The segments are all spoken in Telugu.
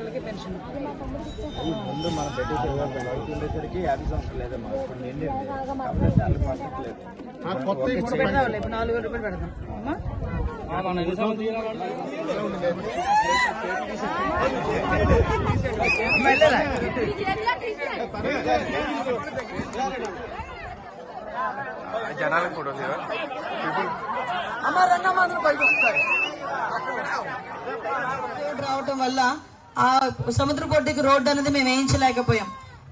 లక్షలకి పెన్షన్. ముందు మన పెట్టేసి వరకు ఉండేసరికి యాభై సంవత్సరాలు ఇప్పుడు నిండింది కాబట్టి వాళ్ళు పట్టట్లేదు ఇప్పుడు పెడదాం ఇప్పుడు నాలుగు వేల రూపాయలు పెడదాం. అమ్మా? జనాలకు కూడా రోడ్డు రావటం వల్ల ఆ సముద్ర పొడ్డుకి రోడ్డు అనేది మేము వేయించలేకపోయాం.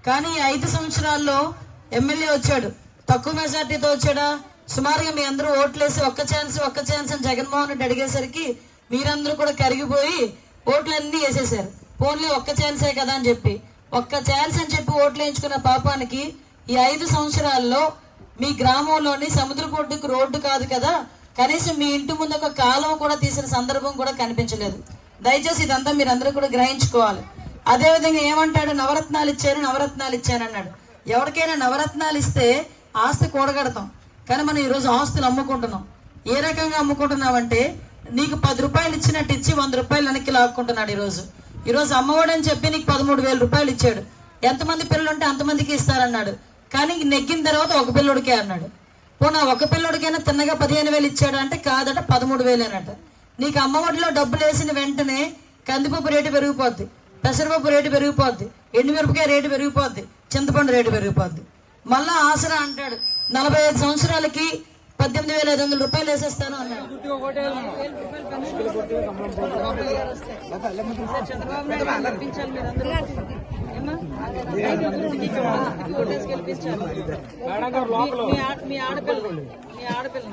కానీ ఈ ఐదు సంవత్సరాల్లో ఎమ్మెల్యే వచ్చాడు. తక్కువ మెజార్టీతో వచ్చాడా? సుమారుగా మీ అందరూ ఓట్లేసి ఒక్క ఛాన్స్ ఒక్క ఛాన్స్ అని జగన్మోహన్ రెడ్డి అడిగేసరికి మీరందరూ కూడా కరిగిపోయి ఓట్లన్నీ వేసేసారు ఓన్లీ ఒక్క ఛాన్సే కదా అని చెప్పి. ఒక్క ఛాన్స్ అని చెప్పి ఓట్లు వేయించుకున్న పాపానికి ఈ ఐదు సంవత్సరాల్లో మీ గ్రామంలోని సముద్రపోడ్డుకు రోడ్డు కాదు కదా కనీసం మీ ఇంటి ముందు ఒక కాలువ కూడా తీసిన సందర్భం కూడా కనిపించలేదు. దయచేసి ఇదంతా మీరు అందరూ కూడా గ్రహించుకోవాలి. అదే విధంగా ఏమంటాడు? నవరత్నాలు ఇచ్చాను నవరత్నాలు ఇచ్చాను అన్నాడు. ఎవరికైనా నవరత్నాలు ఇస్తే ఆస్తి కూడగడతాం. కానీ మనం ఈరోజు ఆస్తులు అమ్ముకుంటున్నాం. ఏ రకంగా అమ్ముకుంటున్నామంటే నీకు పది రూపాయలు ఇచ్చినట్టు ఇచ్చి వంద రూపాయలు వెనక్కి లాక్కుంటున్నాడు ఈరోజు. ఈరోజు అమ్మఒడి అని చెప్పి నీకు పదమూడు వేల రూపాయలు ఇచ్చాడు. ఎంతమంది పిల్లలు ఉంటే అంతమందికి ఇస్తారన్నాడు. కానీ నెగ్గిన తర్వాత ఒక పిల్లడికే అన్నాడు. పోనా ఒక పిల్లడికైనా తిన్నగా పదిహేను వేలు ఇచ్చాడు అంటే కాదట పదమూడు వేలేనట. నీకు అమ్మఒడిలో డబ్బులు వేసిన వెంటనే కందిపప్పు రేటు పెరిగిపోద్ది పెసరపప్పు రేటు పెరిగిపోద్ది ఎండుమిరపకాయ రేటు పెరిగిపోద్ది చింతపండు రేటు పెరిగిపోద్ది. మళ్ళా ఆసరా అంటాడు నలభై ఐదు సంవత్సరాలకి పద్దెనిమిది వేల ఐదు వందల రూపాయలు వేసేస్తాను అన్నాడు. మీ ఆడపిల్ల మీ ఆడపిల్ల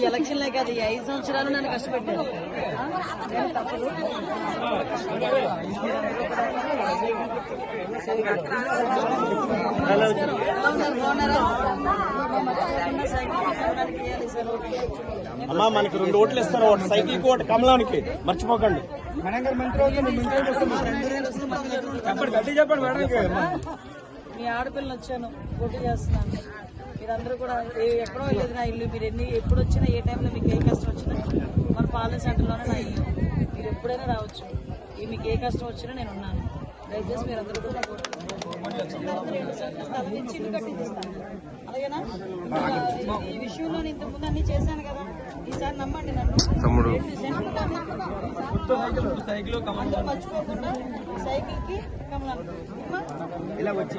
ఈ ఎలక్షన్లే కాదు ఈ ఐదు సంవత్సరాలు నన్ను కష్టపెట్టాను. అమ్మా మనకి రెండు ఓట్లు ఇస్తారు. ఒకటి సైకిల్కి ఒకటి కమలానికి. మర్చిపోకండి. చెప్పండి గట్టి చెప్పండి మేడం మీ ఆడపిల్లని వచ్చాను పోటీ చేస్తున్నాను. మీరందరూ కూడా ఏ- ఎక్కడో లేదు నా ఇల్లు మీరు ఎన్ని ఎప్పుడు వచ్చినా ఏ టైంలో మీకు ఏ కష్టం వచ్చినా మన పాలన సెంటర్లోనే నా ఇల్లు. మీరు ఎప్పుడైనా రావచ్చు. ఈ మీకు ఏ కష్టం వచ్చినా నేను ఉన్నాను. దయచేసి మీరు అందరూ కూడా. స్థలం ఇల్లు అలాగేనా ఇంకా ఈ విషయంలో నేను ఇంతకుముందు అన్ని చేశాను కదా. ఈసారి నమ్మండి నన్ను. తమ్ముడు. మర్చిపోకుండా సైకిల్కి